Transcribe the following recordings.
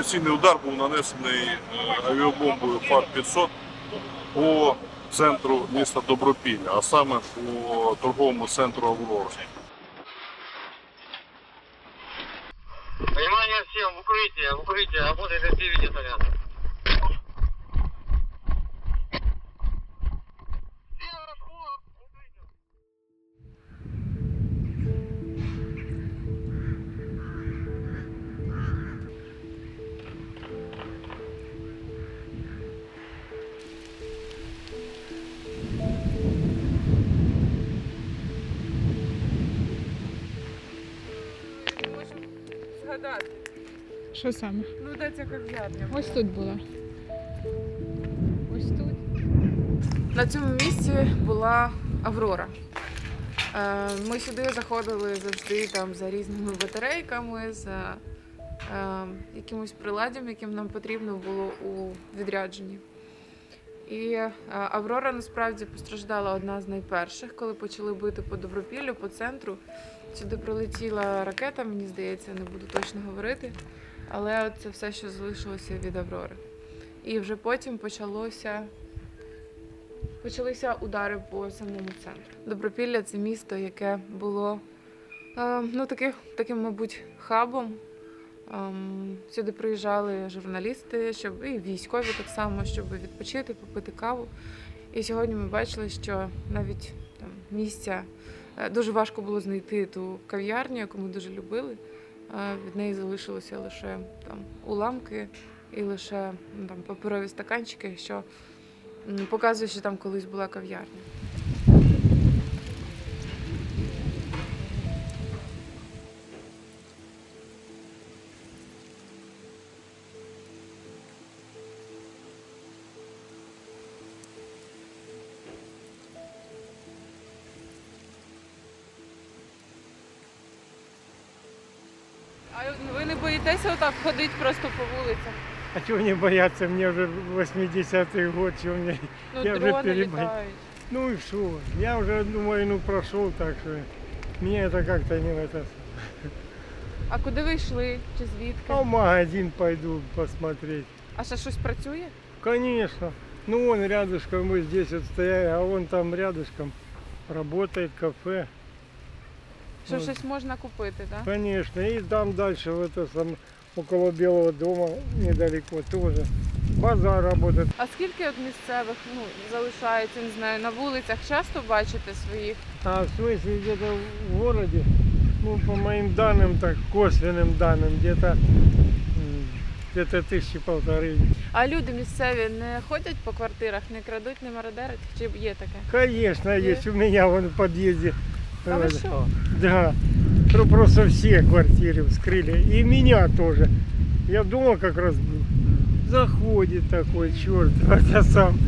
Авіаційний удар був нанесений е, авіабомбою ФАР-500 по центру міста Добропілля, а саме по торговому центру Аврора. Що саме? Ну, де ця кав'ярня? Ось тут була. Ось тут. На цьому місці була Аврора. Е, Ми сюди заходили завжди там за різними батарейками, за е, якимось приладдям, яким нам потрібно було у відрядженні. І е, Аврора насправді постраждала одна з найперших, коли почали бити по Добропіллю, по центру. Сюди прилетіла ракета, мені здається, не буду точно говорити. Але це все, що залишилося від Аврори. І вже потім почалося почалися удари по самому центру. Добропілля це місто, яке було е, ну, таки, таким, мабуть, хабом. Ем, сюди приїжджали журналісти, щоб і військові так само, щоб відпочити, попити каву. І сьогодні ми бачили, що навіть там місця е, дуже важко було знайти ту кав'ярню, яку ми дуже любили. Від неї залишилося лише там уламки і лише ну, там паперові стаканчики, що показує, що там колись була кав'ярня. ви не боїтеся отак ходити просто по вулицях? А чего мне бояться? Мне уже 80-й год, чего мне... Ну, Я вже дрони перебой- літають. Ну и что? Я уже одну войну прошел, так что мне это как-то не в это... А куди ви йшли? Чи звідки? А в магазин пойду посмотреть. А ще щось працює? Конечно. Ну вон рядышком мы здесь вот стояли, а вон там рядышком работает кафе. Що Ну, щось можна купити, так? Конечно. И там дальше, вот это сам, около Белого дома, недалеко тоже. Базар работает. А скільки от місцевих ну, залишається, не знаю, на вулицях часто бачите своїх? А в смысле где-то в городе, ну по моим данным, так косвенным данным, где-то м, где-то тысячи полторы. А люди місцеві не ходять по квартирах, не крадуть, не мародерять? Чи є таке? Конечно, Е? есть у меня вон в подъезде. А ви що? Да. Просто все квартиры вскрыли. И меня тоже. Я дома как раз. Заходит такой черт, это сам.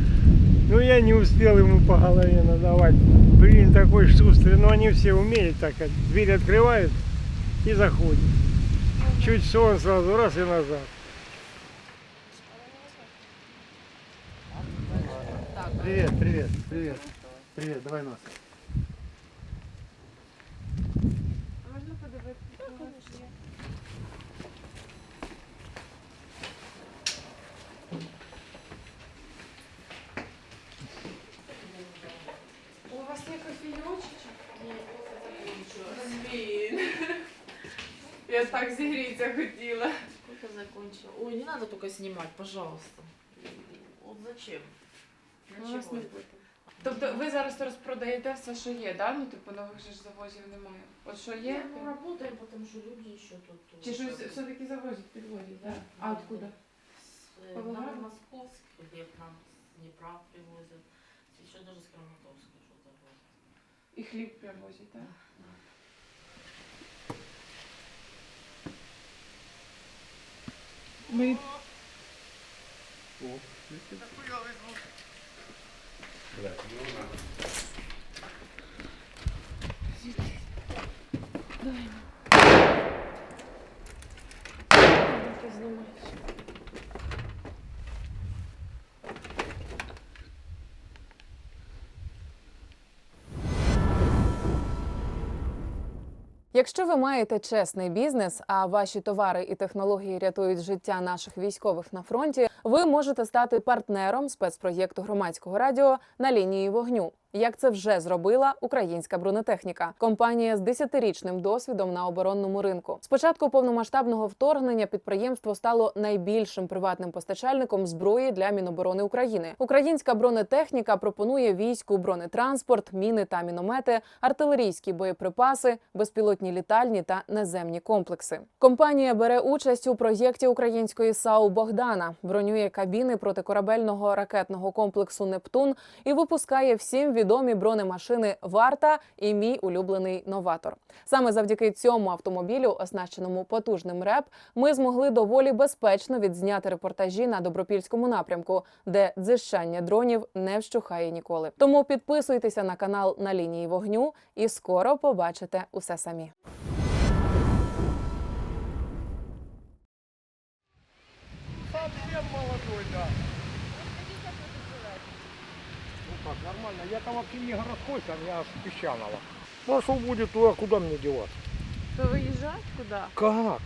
Ну я не успел ему по голове надавать. Блин, такой шустрый. Но они все умеют так. Дверь открывают и заходит. Чуть что он сразу раз и назад. Привет, привет, привет. Привет, давай нас. А можна подивитися? У вас є кофійочок? Блін. Я так зігріться хотіла. Сколько закончила? Ой, не надо только снимать, пожалуйста. Вот зачем? Для Ну, вас чего не это? Тобто ви зараз розпродаєте все, що є, да? Ну, типу, нових же ж завозів немає. От що є? Не, ну, работаем, потому что люди еще тут. тут Чи щось все-таки завозять, підвозять, да? Да, А откуда? с, э, Павлограда? Новомосковск, хлеб нам с Днепра привозят. Еще даже с Краматорска что-то. І хліб привозять, так? Ми Давай. Ти знімаєш. Якщо ви маєте чесний бізнес, а ваші товари і технології рятують життя наших військових на фронті, ви можете стати партнером спецпроєкту громадського радіо на лінії вогню. Як це вже зробила українська бронетехніка, компанія з 10-річним досвідом на оборонному ринку. З початку повномасштабного вторгнення підприємство стало найбільшим приватним постачальником зброї для Міноборони України. Українська бронетехніка пропонує війську бронетранспорт, міни та міномети, артилерійські боєприпаси, безпілотні літальні та наземні комплекси. Компанія бере участь у проєкті української САУ Богдана, бронює кабіни протикорабельного ракетного комплексу Нептун і випускає всім відомі бронемашини Варта і мій улюблений новатор. Саме завдяки цьому автомобілю, оснащеному потужним РЕП, ми змогли доволі безпечно відзняти репортажі на добропільському напрямку, де дзищання дронів не вщухає ніколи. Тому підписуйтеся на канал на лінії вогню і скоро побачите усе самі. нормально. Я там вообще не городской, сам я с Песчаного. Ну а что будет туда, куда мне деваться? То виїжджати куди? Как?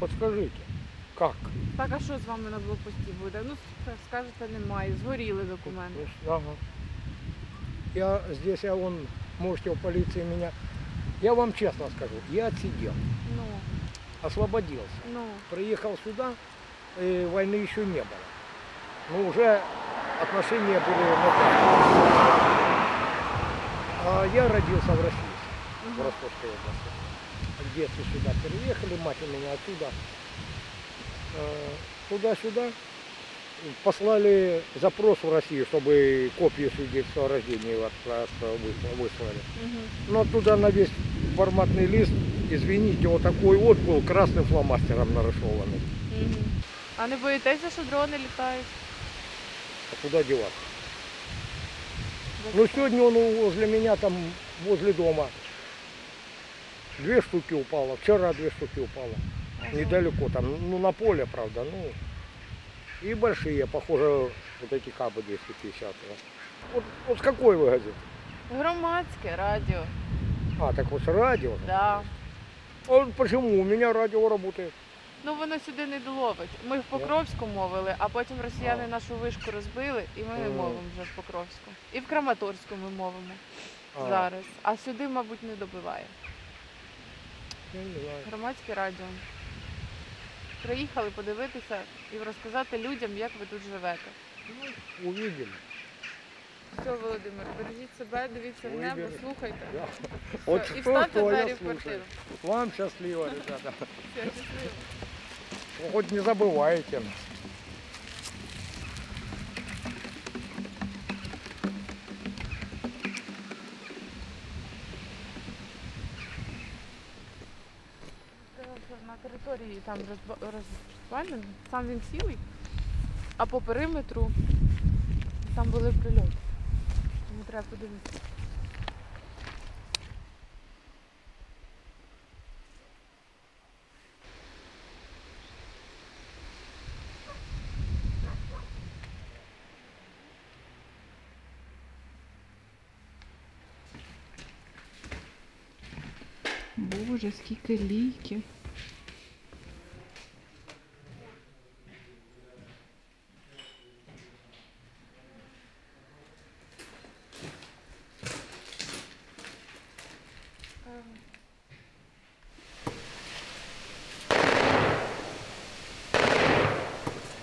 Подскажите. Как? Так, а що з вами на блокпості буде? Ну, с- скажете, немає, згоріли документи. Ага. Я здесь, я вон, можете в полиции меня... Я вам честно скажу, я отсидел, Ну, освободился. ну. Приехал сюда, и войны еще не было. Но уже отношения были на так. А я родился в России, в Ростовской области. В детстве сюда переехали, мать у меня отсюда. э, Туда-сюда. Послали запрос в Россию, чтобы копию свидетельства о рождении выслали. Но туда на весь форматный лист, извините, вот такой вот был красным фломастером нарисованный. А не боїтеся, що дрони літають? А куда деваться? Ну сегодня он возле меня там, возле дома. Две штуки упало, вчера две штуки упало. Недалеко там, ну на поле, правда, ну. И большие, похоже, вот эти кабы 250. да. Вот, вот с какой вы газеты? Громадське радіо. А, так вот с радио. Да. А почему? У меня радио работает. Ну воно сюди не доловить. Ми в Покровську мовили, а потім росіяни нашу вишку розбили, і ми не Мгм. мовимо вже в Покровську. І в Краматорську ми мовимо А, зараз. А сюди, мабуть, не добиває. Я не знаю. Громадське радіо. Приїхали подивитися і розказати людям, як ви тут живете. Увидим. Все, Володимир, бережіть себе, дивіться в небо, слухайте. Да. Все, Вот і что я двері в квартиру. Вам счастливо, ребята. Все, щасливо. Хоть не забывайте. На території там розба- розвалено, сам він цілий, а по периметру там були прильоти. Тому треба подивитися. Боже, скільки ліків.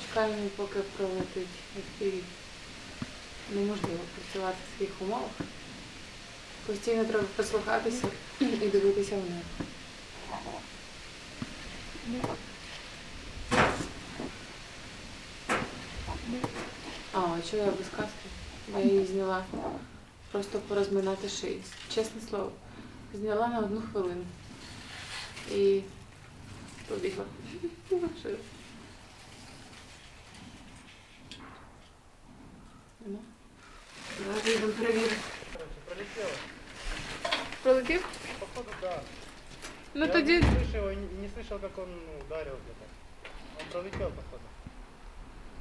Чекаємо, поки пролетить ефір. Неможливо працювати в таких умовах. Постійно треба прислухатися і дивитися в небо. А, чого я без каски? Я її зняла просто порозминати шию. Чесне слово. Зняла на одну хвилину. І побігла. Нема? Зараз їдемо перевірити. Пролетело. Пролетів? Походу, да. Ну Я тоді не слышал, не, не слышал, как он ну, ударил где-то. Он пролетел, походу.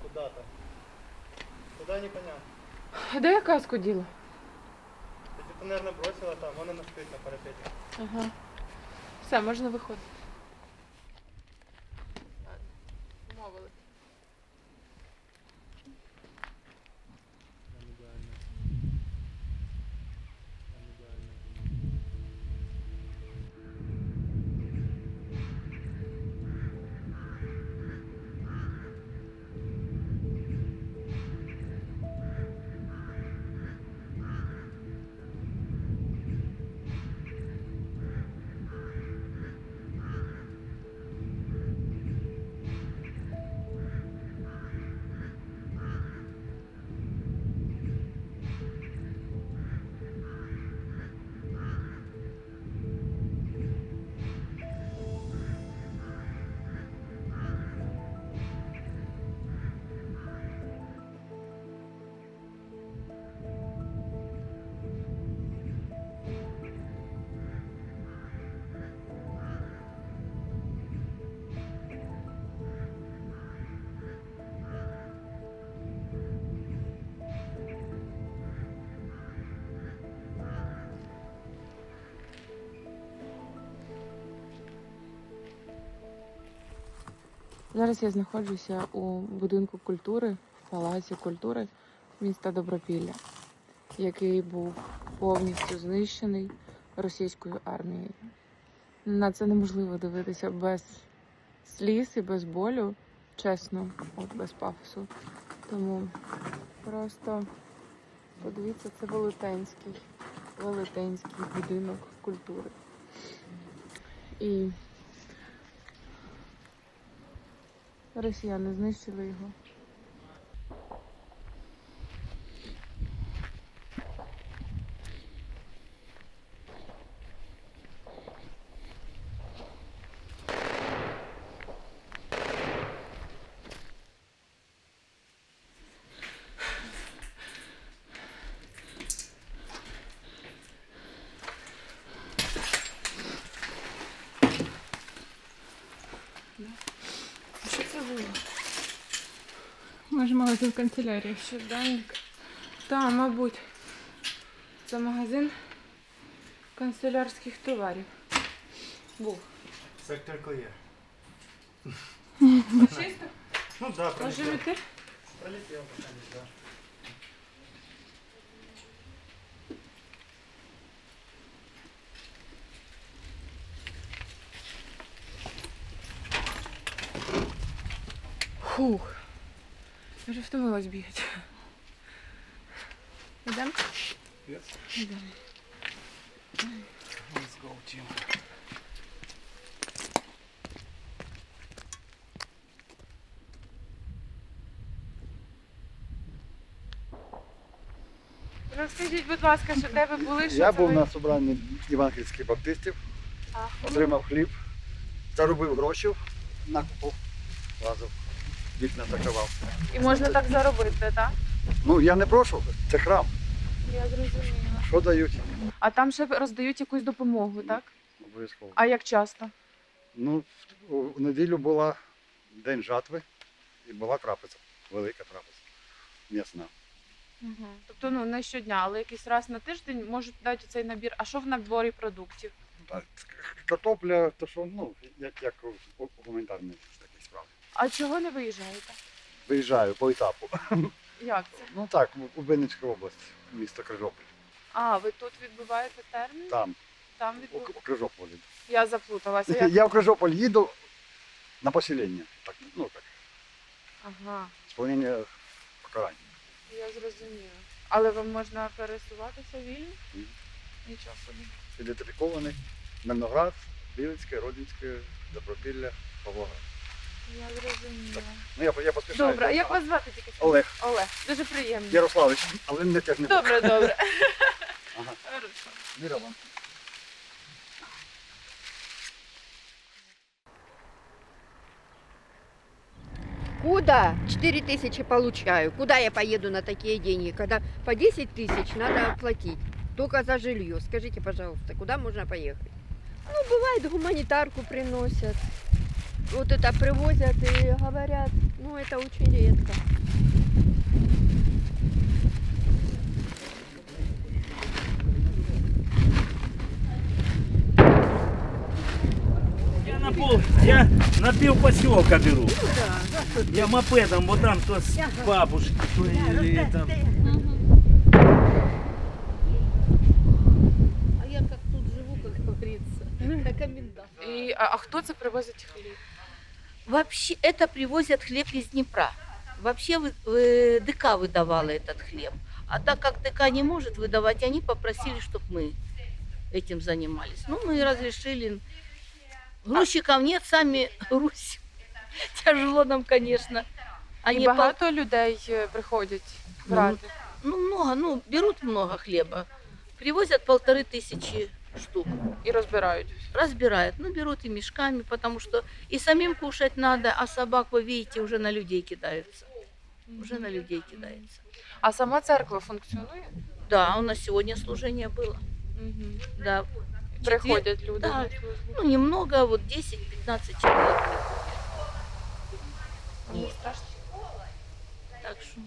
Куда-то. Куда непонятно. А де я каску діла? Где-то, наверное, бросила там, вон она стоит на парапете. Ага. Все, можна виходити. Зараз я знаходжуся у будинку культури, в палаці культури міста Добропілля, який був повністю знищений російською армією. На це неможливо дивитися без сліз і без болю, чесно, от без пафосу. Тому просто подивіться, це велетенський, велетенський будинок культури. І Росіяни знищили його. Що це було? Може, магазин канцелярії. Щоденник. Та, мабуть. Це магазин канцелярських товарів. Був. Сектор Клея. Чисто? Ну да, Можемо пролетел. йти? Пролетел пока-нибудь, да. Фух. Я вже втомилась бігати. Йдемо? Yes. Йдемо. Let's go, team. Розкажіть, будь ласка, що де ви були? Що Я це був ви? на собранні євангельських баптистів, А, отримав хліб, заробив гроші, накупив, лазив, вікна закривав. І можна так заробити, так? Ну я не прошу, це храм. Я зрозуміла. Що дають? А там ще роздають якусь допомогу, так? Обов'язково. А як часто? Ну, в- неділю була день жатви і була трапеза, велика трапеза, м'ясна. Угу. Тобто ну не щодня, але якийсь раз на тиждень можуть дати цей набір. А що в наборі продуктів? А Картопля, то що, ну, як, як у- у гуманітарні такі справи. А чого не виїжджаєте? Виїжджаю по етапу. Як це? Ну так, у Вінницька область, місто Крижополь. А, ви тут відбуваєте термін? Там, Там у, відбуваєте? у Крижополі. Я заплуталася. Я... Я в Крижополь їду на поселення. Так, ну так, Ага, сповнення покарання. я зрозуміла. Але вам можна пересуватися вільно? Ні. Нічого собі. Ідентифікований Мирноград, Білицьке, Родинське, Добропілля, Павлоград. Я зрозуміла. Ну я, я поспішаю. Добре, а як вас звати тільки? що? Олег Олег. Дуже приємно. Ярославович, але не теж не Добре, добре. Ага. Хорошо. Віра вам. Куда? 4 тысячи получаю. Куда я поеду на такие деньги, когда по 10 тысяч надо платить только за жилье? Скажите, пожалуйста, куда можно поехать? Ну, бывает, гуманитарку приносят. Вот это привозят и говорят, ну, это очень редко. Я на пів поселка беру. Я мопедом, вот там то с бабушки, то или там. А я как тут живу, как говорится, как комендант. І, а, а хто це привозить хліб? Вообще это привозят хлеб из Днепра. Вообще э, ДК выдавала этот хлеб. А так как ДК не может выдавать, они попросили, чтобы мы этим занимались. Ну, мы разрешили. Грузчиков нет, сами грузим. Тяжело нам, конечно. І Они пол- багато людей е, приходять брати. ну, много, ну, берут много хлеба. Привозят полторы тысячи штук. і розбирають. Разбирают, ну, берут и мешками, потому что и самим кушать надо, а собак, вы видите, уже на людей кидаются. Уже на людей кидается. А сама церква функціонує? Да, у нас сегодня служение было. Угу. Да. Приходять люди. Да. на службу. Ну, немного, вот 10-15 человек. Мені страшно. Так что,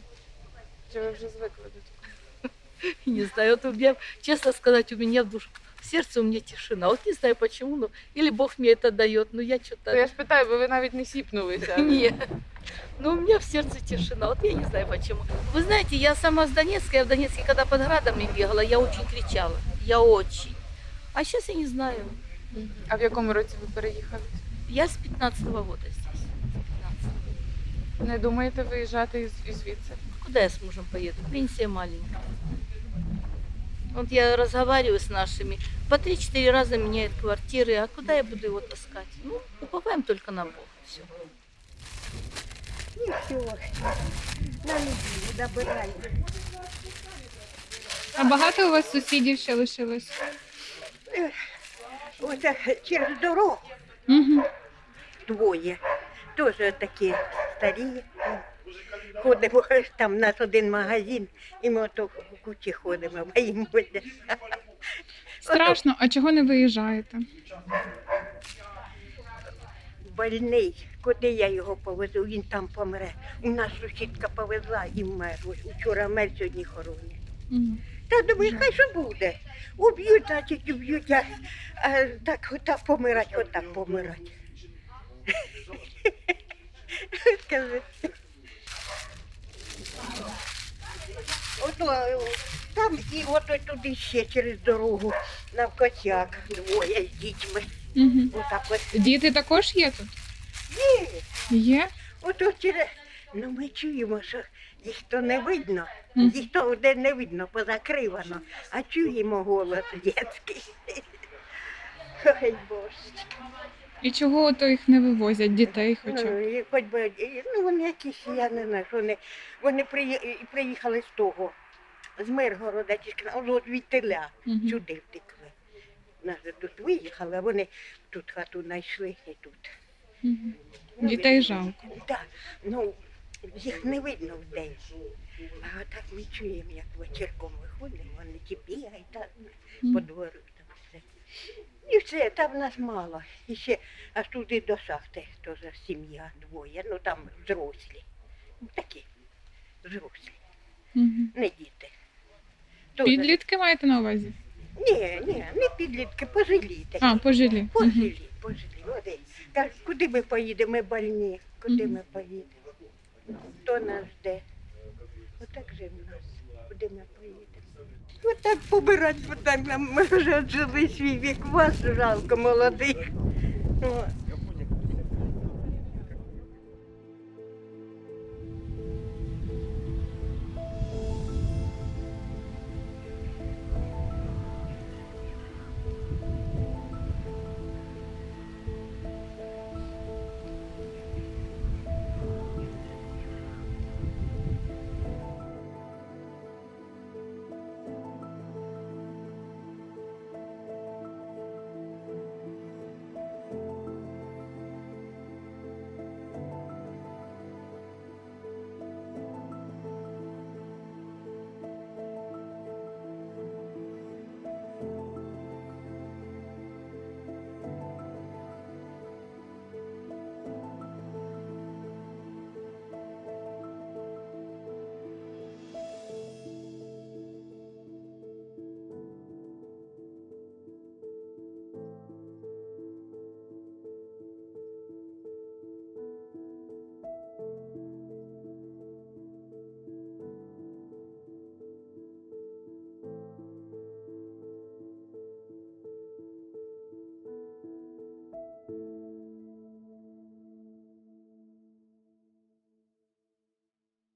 Чи ви вже звикли до цього? не знаю, вот у меня, честно сказать, у меня в душе, в сердце у меня тишина. Вот не знаю почему, но или Бог мне это дает, но я что-то... Я ж питаю, бо ви навіть не сіпнулися. Нет. Но у меня в сердце тишина. Вот я не знаю почему. Вы знаете, я сама с Донецка, я в Донецке, когда под градами бегала, я очень кричала. Я очень. А сейчас я не знаю. А в якому році ви переїхали? Я с 15 года здесь. С 15. Не думаєте виїжджати із, із звідси? Куда я с мужем поеду? Пенсия маленькая. Вот я разговариваю с нашими. По 3-4 раза меняют квартиры. А куда я буду его таскать? Ну, уповаем только на Бога. Все. І все. На неділю добираю. А багато у вас сусідів ще лишилось? Оце через дорогу Угу. двоє. Теж такі старі. Ходимо, там у нас один магазин, і ми ото в кучі ходимо, боїмося. Страшно, а чого не виїжджаєте? Больний, куди я його повезу, він там помре. У нас сусідка повезла і вмер. Вчора мер, сьогодні хоронять. Угу. Та думаю, хай що буде. Уб'ють, значить, уб'ють, а, а так, так помирать, отак помирать. Скажи. Ото, е, там і ото туди ще через дорогу навкотяк двоє з дітьми. Угу. Отак ось. Діти також є тут? Ні, Є? ото через. Ну ми чуємо, що їх то не видно, їх то де не видно, позакривано, а чуємо голос дітський. Ой, Боже. І чого то їх не вивозять, дітей хоча б? Ну, і хоч би, і, ну вони якісь, я не знаю, що вони, вони приї- і приїхали з того, з Миргорода, чи з Кна- от від теля, Мгм. сюди втекли. Нас же тут виїхали, а вони тут хату знайшли і тут. Мгм. Ну, Дітей від- жалко. Так, ну їх не видно вдень. А так ми чуємо, як вечірком виходимо, вони ті бігають так, Мгм. по двору там все. І все, там нас мало. І ще аж туди до шахти теж сім'я двоє, ну там взрослі. Такі взрослі, Мгм. не діти. Тоже- Підлітки маєте на увазі? Ні, ні, не підлітки, пожилі такі. А, пожилі. Мгм. Пожилі, пожилі. Один. Кажуть, куди ми поїдемо, ми больні, куди Мгм. ми поїдемо? Хто нас жде? Отак же в нас, куди ми поїдемо. так побирати, так нам ми вже жили свій вік, вас жалко молодих.